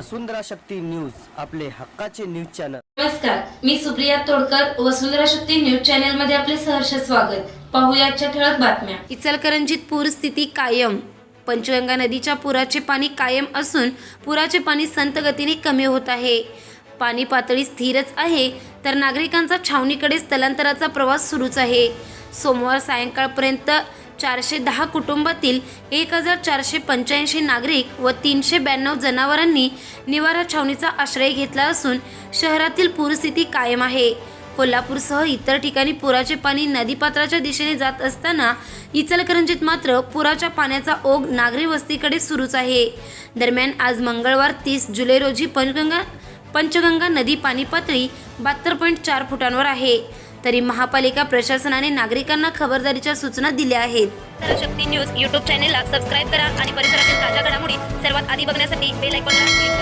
वसुंधरा Shakti news आपले हक्काचे news channel. नमस्कार मी सुप्रिया तोडकर वसुंधरा शक्ती न्यूज चॅनलमध्ये आपले सहर्ष स्वागत. पाहूया आजच्या ठळक बातम्या. इचलकरंजीत पूरस्थिती कायम. पंचगंगा नदीच्या पुराचे पाणी कायम असून पुराचे पाणी संत गतीने कमी होत आहे. पाणी पातळी स्थिरच आहे तर नागरिकांचा छावणीकडे स्थलांतराचा प्रवास सुरूच आहे. सोमवार सायंकाळपर्यंत चारशे दहा कुटुंबातील एक हजार चारशे पंच्याऐंशी नागरिक व तीनशे ब्याण्णव जनावरांनी निवारा छावणीचा आश्रय घेतला असून शहरातील पूरस्थिती कायम आहे. कोल्हापूरसह इतर ठिकाणी पुराचे पाणी नदीपात्राच्या दिशेने जात असताना इचलकरंजीत मात्र पुराच्या पाण्याचा ओघ नागरी वस्तीकडे सुरूच आहे. दरम्यान आज मंगळवार तीस जुलै रोजी पंचगंगा पंचगंगा नदी पाणी पातळी बहात्तर पॉईंट चार फुटांवर आहे. तरी महापालिका प्रशासनाने नागरिकांना खबरदारीच्या सूचना दिल्या आहेत. शक्ती न्यूज युट्यूब चॅनेलला सबस्क्राईब करा आणि परिसरातील ताज्या घडामोडी सर्वात आधी बघण्यासाठी बेल आयकॉनला